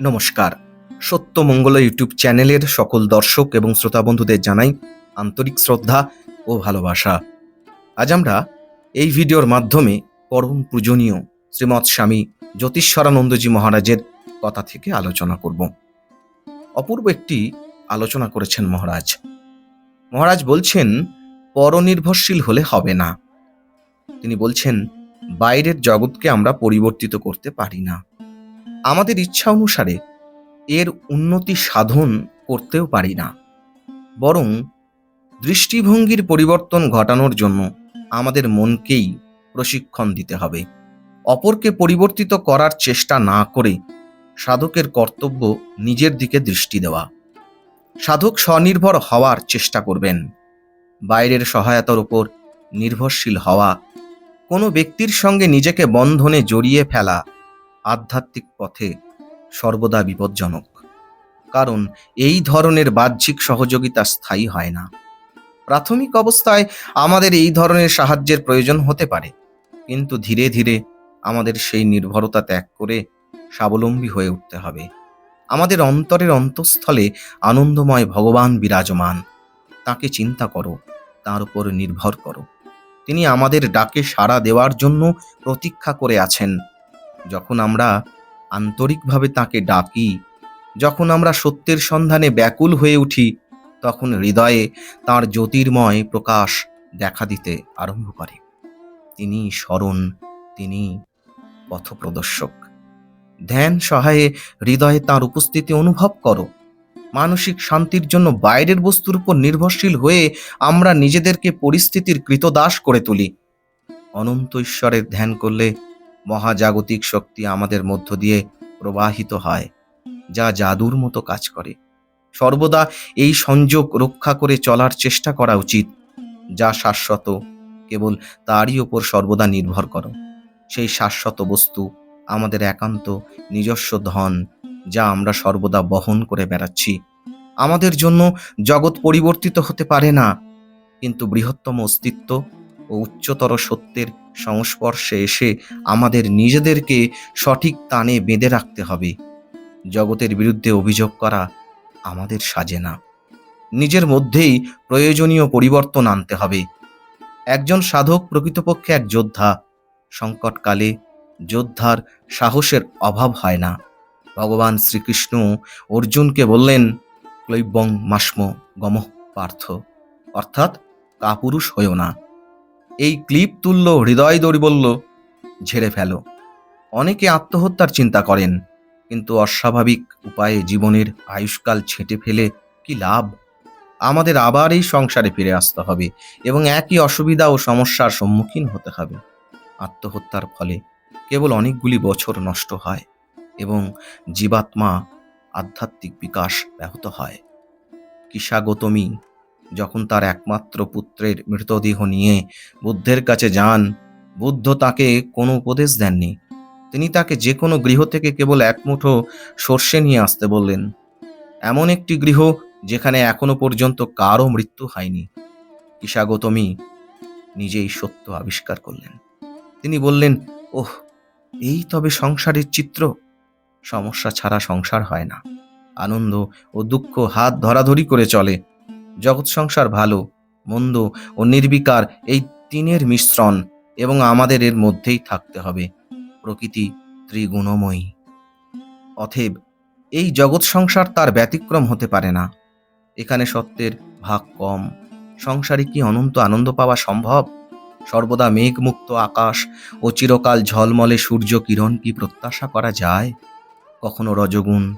নমস্কার। সত্য মঙ্গল ইউটিউব চ্যানেলের সকল দর্শক এবং শ্রোতা বন্ধুদের জানাই আন্তরিক শ্রদ্ধা ও ভালোবাসা। আজ আমরা এই ভিডিওর মাধ্যমে পরম পূজনীয় শ্রীমৎ স্বামী জ্যোতিষ্বরানন্দজি মহারাজের কথা থেকে আলোচনা করব। অপূর্ব একটি আলোচনা করেছেন মহারাজ। মহারাজ বলছেন, পরনির্ভরশীল হলে হবে না। তিনি বলছেন, বাইরের জগৎকে আমরা পরিবর্তিত করতে পারি না। আমাদের ইচ্ছা অনুসারে এর উন্নতি সাধন করতেও পারি না। বরং দৃষ্টিভঙ্গির পরিবর্তন ঘটানোর জন্য আমাদের মনকেই প্রশিক্ষণ দিতে হবে। অপরকে পরিবর্তিত করার চেষ্টা না করে সাধকের কর্তব্য নিজের দিকে দৃষ্টি দেওয়া। সাধক স্বনির্ভর হওয়ার চেষ্টা করবেন। বাইরের সহায়তার উপর নির্ভরশীল হওয়া। কোনো ব্যক্তির সঙ্গে নিজেকে বন্ধনে জড়িয়ে ফেলা আধ্যাত্মিক পথে সর্বদা বিপজ্জনক। কারণ এই ধরনের বাহ্যিক সহযোগিতা স্থায়ী হয় না। প্রাথমিক অবস্থায় আমাদের এই ধরনের সাহায্যের প্রয়োজন হতে পারে। কিন্তু ধীরে ধীরে আমাদের সেই নির্ভরতা ত্যাগ করে স্বাবলম্বী হয়ে উঠতে হবে। আমাদের অন্তরের অন্তঃস্থলে আনন্দময় ভগবান বিরাজমান। তাকে চিন্তা করো, তার উপর নির্ভর করো। তিনি আমাদের ডাকে সাড়া দেওয়ার জন্য প্রতীক্ষা করে আছেন। যখন আমরা আন্তরিকভাবে তাকে ডাকি, যখন আমরা সত্যের সন্ধানে ব্যাকুল হয়ে উঠি, তখন হৃদয়ে তার জ্যোতির্ময় প্রকাশ দেখা দিতে আরম্ভ করে। তিনি স্মরণ, তিনি পথপ্রদর্শক। ধ্যান সহায়ে হৃদয়ে তার উপস্থিতি অনুভব করো। মানসিক শান্তির জন্য বাইরের বস্তুর উপর নির্ভরশীল হয়ে আমরা নিজেদেরকে পরিস্থিতির কৃতদাস করে তুলি। অনন্ত ঈশ্বরের ধ্যান করলে মহাজাগতিক শক্তি আমাদের মধ্য দিয়ে প্রবাহিত হয়, যা জাদুর মতো কাজ করে। সর্বদা এই সংযোগ রক্ষা করে চলার চেষ্টা করা উচিত, যা শাশ্বত, কেবল তারই ওপর সর্বদা নির্ভর করো। সেই শাশ্বত বস্তু, আমাদের একান্ত, নিজস্ব ধন, যা আমরা সর্বদা বহন করে বেড়াচ্ছি। আমাদের জন্য জগৎ পরিবর্তিত হতে পারে না, কিন্তু বৃহত্তম অস্তিত্ব ও উচ্চতর সত্যের সংস্পর্শে এসে আমাদের নিজেদেরকে সঠিক তানে বেঁধে রাখতে হবে। জগতের বিরুদ্ধে অভিযোগ করা আমাদের সাজে না। নিজের মধ্যেই প্রয়োজনীয় পরিবর্তন আনতে হবে। একজন সাধক প্রকৃতপক্ষে এক যোদ্ধা। সংকটকালে যোদ্ধার সাহসের অভাব হয় না। ভগবান শ্রীকৃষ্ণ অর্জুনকে বললেন, ক্লৈবং মাস্ম গমঃ পার্থ। অর্থাৎ কাপুরুষ হয়েও না। এই ক্লিপ তুলল, হৃদয় দৌড়ি ঝেড়ে ফেলো। অনেকে আত্মহত্যার চিন্তা করেন, কিন্তু অস্বাভাবিক উপায়ে জীবনের আয়ুষ্কাল ছেঁটে ফেলে কি লাভ? আমাদের আবার এই সংসারে ফিরে আসতে হবে এবং একই অসুবিধা ও সমস্যার সম্মুখীন হতে হবে। আত্মহত্যার ফলে কেবল অনেকগুলি বছর নষ্ট হয় এবং জীবাত্মা আধ্যাত্মিক বিকাশ ব্যাহত হয়। কিসা গৌতমী যখন তার একমাত্র পুত্রের মৃতদেহ নিয়ে বুদ্ধের কাছে যান, বুদ্ধ তাকে কোনো উপদেশ দেননি। তিনি তাকে যে কোনো গৃহ থেকে কেবল এক মুঠো সর্ষে নিয়ে আসতে বললেন। এমন একটি গৃহ যেখানে এখনও পর্যন্ত কারও মৃত্যু হয়নি। ঈশাগতমী নিজেই সত্য আবিষ্কার করলেন। তিনি বললেন, ওহ, এই তবে সংসারের চিত্র। সমস্যা ছাড়া সংসার হয় না। আনন্দ ও দুঃখ হাত ধরাধরি করে চলে। জগৎ সংসার ভালো, মন্দ ও নির্বিকার এই তিনের মিশ্রণ এবং আমাদের এর মধ্যেই থাকতে হবে। প্রকৃতি ত্রিগুণময়ী। অথেব এই জগৎ সংসার তার ব্যতিক্রম হতে পারে না। এখানে সত্যের ভাগ কম। সংসারে কি অনন্ত আনন্দ পাওয়া সম্ভব? সর্বদা মেঘমুক্ত আকাশ ও চিরকাল ঝলমলে সূর্য কিরণ কি প্রত্যাশা করা যায়? কখনো রজগুণ,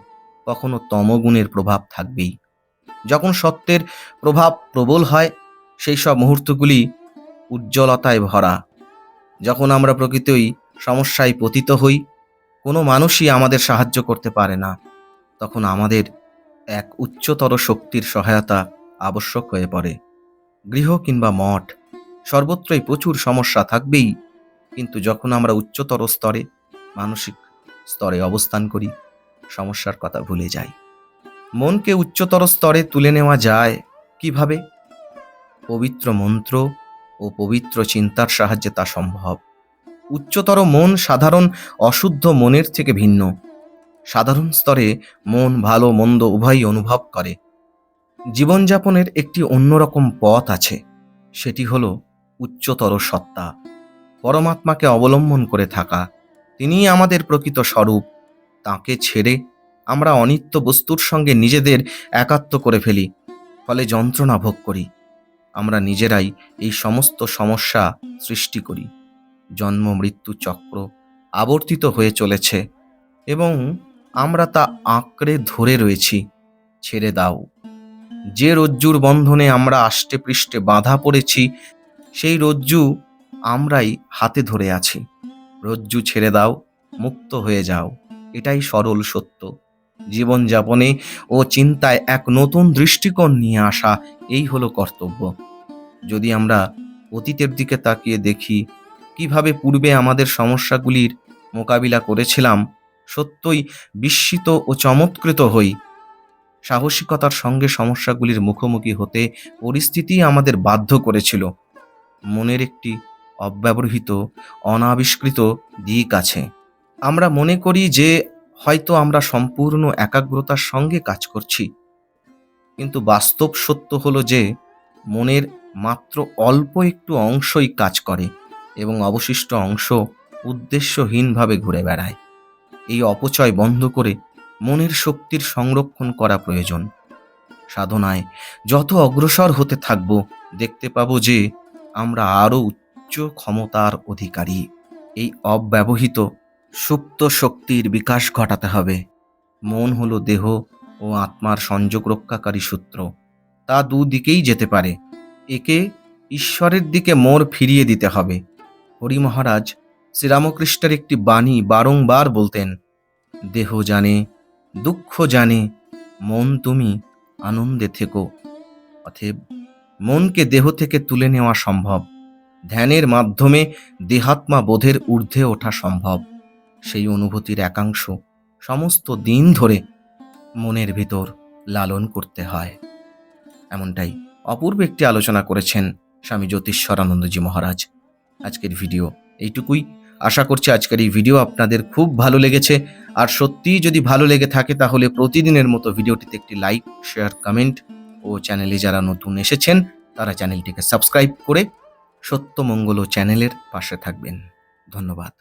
কখনো তমগুণের প্রভাব থাকবেই। যখন সত্যের প্রভাব প্রবল হয়, সেই সব মুহূর্তগুলি উজ্জ্বলতায় ভরা। যখন আমরা প্রকৃতই সমস্যায় পতিত হই, কোনো মানুষই আমাদের সাহায্য করতে পারে না, তখন আমাদের এক উচ্চতর শক্তির সহায়তা আবশ্যক হয়ে পড়ে। গৃহ কিংবা মঠ, সর্বত্রই প্রচুর সমস্যা থাকবেই, কিন্তু যখন আমরা উচ্চতর স্তরে, মানসিক স্তরে অবস্থান করি, সমস্যার কথা ভুলে যাই। মনকে উচ্চতর স্তরে তুলে নেওয়া যায় কীভাবে? পবিত্র মন্ত্র ও পবিত্র চিন্তার সাহায্যে তা সম্ভব। উচ্চতর মন সাধারণ অশুদ্ধ মনের থেকে ভিন্ন। সাধারণ স্তরে মন ভালো মন্দ উভয়ই অনুভব করে। জীবনযাপনের একটি অন্যরকম পথ আছে, সেটি হলো উচ্চতর সত্তা। পরমাত্মাকে অবলম্বন করে থাকা। তিনিই আমাদের প্রকৃত স্বরূপ। তাকে ছেড়ে আমরা অনিত্য বস্তুর সঙ্গে নিজেদের একাত্ম করে ফেলি, ফলে যন্ত্রণা ভোগ করি। আমরা নিজেরাই এই সমস্ত সমস্যা সৃষ্টি করি। জন্ম, মৃত্যু চক্র আবর্তিত হয়ে চলেছে এবং আমরা তা আঁকড়ে ধরে রয়েছি। ছেড়ে দাও। যে রজ্জুর বন্ধনে আমরা আষ্টে পৃষ্ঠে বাঁধা পড়েছি, সেই রজ্জু আমরাই হাতে ধরে আছি। রজ্জু ছেড়ে দাও, মুক্ত হয়ে যাও। এটাই সরল সত্য। জীবনযাপনে ও চিন্তায় এক নতুন দৃষ্টিকোণ নিয়ে আসা এই হলো কর্তব্য। যদি আমরা অতীতের দিকে তাকিয়ে দেখি, কীভাবে পূর্বে আমাদের সমস্যাগুলির মোকাবিলা করেছিলাম, সত্যই বিস্মিত ও চমৎকৃত হই। সাহসিকতার সঙ্গে সমস্যাগুলির মুখোমুখি হতে পরিস্থিতি আমাদের বাধ্য করেছিল। মনের একটি অব্যবহৃত, অনাবিষ্কৃত দিক আছে। আমরা মনে করি যে হয়তো আমরা সম্পূর্ণ একাগ্রতার সঙ্গে কাজ করছি। কিন্তু বাস্তব সত্য হলো যে, মনের মাত্র অল্প একটু অংশই কাজ করে এবং অবশিষ্ট অংশ উদ্দেশ্যহীনভাবে ঘুরে বেড়ায়। এই অপচয় বন্ধ করে মনের শক্তির সংরক্ষণ করা প্রয়োজন। সাধনায় যত অগ্রসর হতে থাকব, দেখতে পাবো যে, আমরা আরও উচ্চ ক্ষমতার অধিকারী। এই অব্যবহৃত সুপ্ত শক্তির বিকাশ ঘটাতে হবে। মন হলো দেহ ও আত্মার সংযোগ রক্ষাকারী সূত্র। তা দুদিকেই যেতে পারে। একে ঈশ্বরের দিকে মোর ফিরিয়ে দিতে হবে। হরি মহারাজ শ্রীরামকৃষ্ণের একটি বাণী বারংবার বলতেন, দেহ জানে, দুঃখ জানে, মন তুমি আনন্দে থেকো। অথেব মনকে দেহ থেকে তুলে নেওয়া সম্ভব। ধ্যানের মাধ্যমে দেহাত্মা বোধের ঊর্ধ্বে ওঠা সম্ভব। সেই অনুভূতির একাংশ সমস্ত দিন ধরে মনের ভিতর লালন করতে হয়। এমনটাই অপূর্ব একটি আলোচনা করেছেন স্বামী জ্যোতিষ্বরানন্দজি মহারাজ। আজকের ভিডিও এইটুকুই। আশা করছি আজকের এই ভিডিও আপনাদের খুব ভালো লেগেছে। আর সত্যিই যদি ভালো লেগে থাকে তাহলে প্রতিদিনের মতো ভিডিওটিতে একটি লাইক, শেয়ার, কমেন্ট ও চ্যানেলে যারা নতুন এসেছেন তারা চ্যানেলটিকে সাবস্ক্রাইব করে সত্যমঙ্গল চ্যানেলের পাশে থাকবেন। ধন্যবাদ।